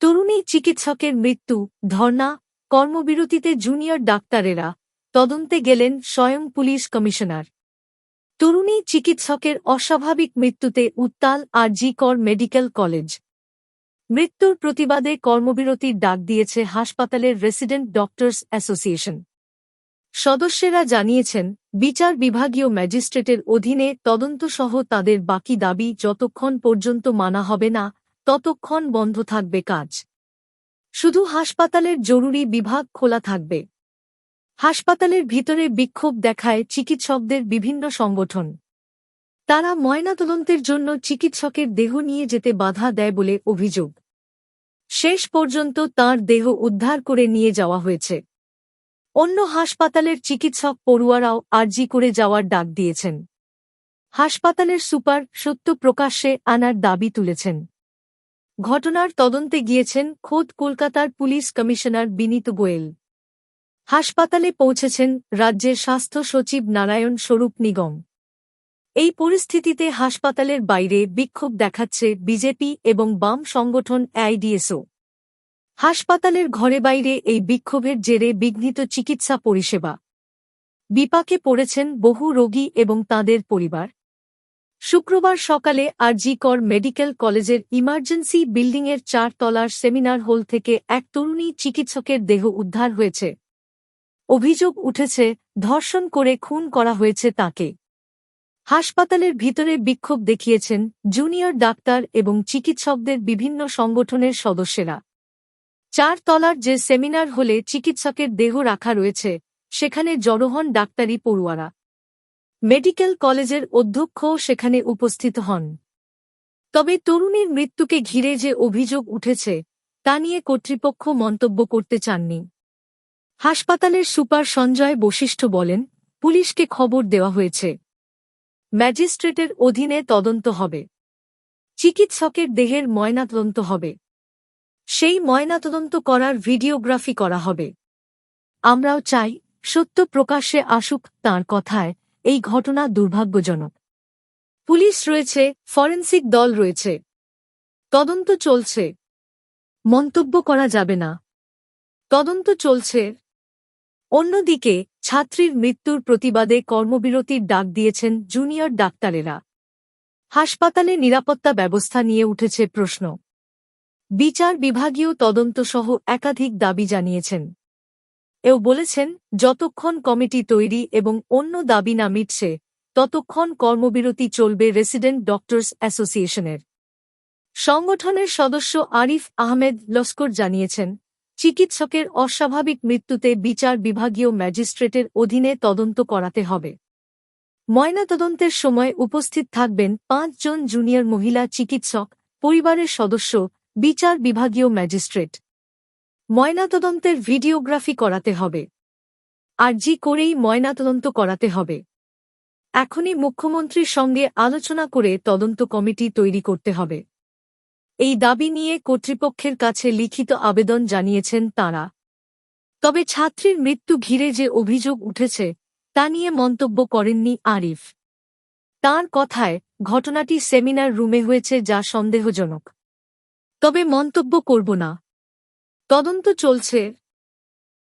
তরুণী চিকিৎসকের মৃত্যু ধর্না কর্মবিরতিতে জুনিয়র ডাক্তারেরা, তদন্তে গেলেন স্বয়ং পুলিশ কমিশনার। তরুণী চিকিৎসকের অস্বাভাবিক মৃত্যুতে উত্তাল আর জি কর মেডিকেল কলেজ। মৃত্যুর প্রতিবাদে কর্মবিরতির ডাক দিয়েছে হাসপাতালের রেসিডেন্ট ডক্টরস অ্যাসোসিয়েশন। সদস্যেরা জানিয়েছেন, বিচার বিভাগীয় ম্যাজিস্ট্রেটের অধীনে তদন্তসহ তাদের বাকি দাবি যতক্ষণ পর্যন্ত মানা হবে না ততক্ষণ বন্ধ থাকবে কাজ। শুধু হাসপাতালের জরুরি বিভাগ খোলা থাকবে। হাসপাতালের ভিতরে বিক্ষোভ দেখায় চিকিৎসকদের বিভিন্ন সংগঠন। তারা ময়নাতদন্তের জন্য চিকিৎসকের দেহ নিয়ে যেতে বাধা দেয় বলে অভিযোগ। শেষ পর্যন্ত তার দেহ উদ্ধার করে নিয়ে যাওয়া হয়েছে। অন্য হাসপাতালের চিকিৎসক পড়ুয়ারাও আর্জি করে যাওয়ার ডাক দিয়েছেন। হাসপাতালের সুপার সত্য প্রকাশ্যে আনার দাবি তুলেছেন। ঘটনার তদন্তে গিয়েছেন খোদ কলকাতার পুলিশ কমিশনার বিনীত গোয়েল। হাসপাতালে পৌঁছেছেন রাজ্যের স্বাস্থ্য সচিব নারায়ণ স্বরূপ নিগম। এই পরিস্থিতিতে হাসপাতালের বাইরে বিক্ষোভ দেখাচ্ছে বিজেপি এবং বাম সংগঠন আইডিএসও। হাসপাতালের ঘরে বাইরে এই বিক্ষোভের জেরে বিঘ্নিত চিকিৎসা পরিষেবা। বিপাকে পড়েছেন বহু রোগী এবং তাঁদের পরিবার। শুক্রবার সকালে আরজি কর মেডিকেল কলেজের ইমার্জেন্সি বিল্ডিংয়ের চার তলার সেমিনার হল থেকে এক তরুণী চিকিৎসকের দেহ উদ্ধার হয়েছে। অভিযোগ উঠেছে, ধর্ষণ করে খুন করা হয়েছে তাকে। হাসপাতালের ভিতরে বিক্ষোভ দেখিয়েছেন জুনিয়র ডাক্তার এবং চিকিৎসকদের বিভিন্ন সংগঠনের সদস্যরা। চার তলার যে সেমিনার হলে চিকিৎসকের দেহ রাখা রয়েছে, সেখানে জড়ো হন ডাক্তারি পড়ুয়ারা। মেডিকেল কলেজের অধ্যক্ষও সেখানে উপস্থিত হন। তবে তরুণীর মৃত্যুকে ঘিরে যে অভিযোগ উঠেছে, তা নিয়ে কর্তৃপক্ষ মন্তব্য করতে চাননি। হাসপাতালের সুপার সঞ্জয় বশিষ্ঠ বলেন, পুলিশকে খবর দেওয়া হয়েছে। ম্যাজিস্ট্রেটের অধীনে তদন্ত হবে। চিকিৎসকের দেহের ময়নাতদন্ত হবে। সেই ময়নাতদন্ত করার ভিডিওগ্রাফি করা হবে। আমরাও চাই সত্য প্রকাশ্যে আসুক তাঁর কথায়। এই ঘটনা দুর্ভাগ্যজনক। পুলিশ রয়েছে, ফরেন্সিক দল রয়েছে। তদন্ত চলছে। মন্তব্য করা যাবে না। তদন্ত চলছে। অন্যদিকে, ছাত্রীর মৃত্যুর প্রতিবাদে কর্মবিরতির ডাক দিয়েছেন জুনিয়র ডাক্তারেরা। হাসপাতালে নিরাপত্তা ব্যবস্থা নিয়ে উঠেছে প্রশ্ন। বিচার বিভাগীয় তদন্তসহ একাধিক দাবি জানিয়েছেন। এও বলেছেন, যতক্ষণ কমিটি তৈরি এবং অন্য দাবি না মিটছে, ততক্ষণ কর্মবিরতি চলবে রেসিডেন্ট ডক্টরস অ্যাসোসিয়েশনের। সংগঠনের সদস্য আরিফ আহমেদ লস্কর জানিয়েছেন, চিকিৎসকের অস্বাভাবিক মৃত্যুতে বিচার বিভাগীয় ম্যাজিস্ট্রেটের অধীনে তদন্ত করাতে হবে। ময়নাতদন্তের সময় উপস্থিত থাকবেন পাঁচজন জুনিয়র মহিলা চিকিৎসক, পরিবারের সদস্য, বিচার বিভাগীয় ম্যাজিস্ট্রেট। ময়নাতদন্তের ভিডিওগ্রাফি করাতে হবে। আর জি করেই ময়নাতদন্ত করাতে হবে। এখনই মুখ্যমন্ত্রীর সঙ্গে আলোচনা করে তদন্ত কমিটি তৈরি করতে হবে। এই দাবি নিয়ে কর্তৃপক্ষের কাছে লিখিত আবেদন জানিয়েছেন তাঁরা। তবে ছাত্রীর মৃত্যু ঘিরে যে অভিযোগ উঠেছে, তা নিয়ে মন্তব্য করেননি আরিফ। তার কথায়, ঘটনাটি সেমিনার রুমে হয়েছে যা সন্দেহজনক। তবে মন্তব্য করব না। তদন্ত চলছে।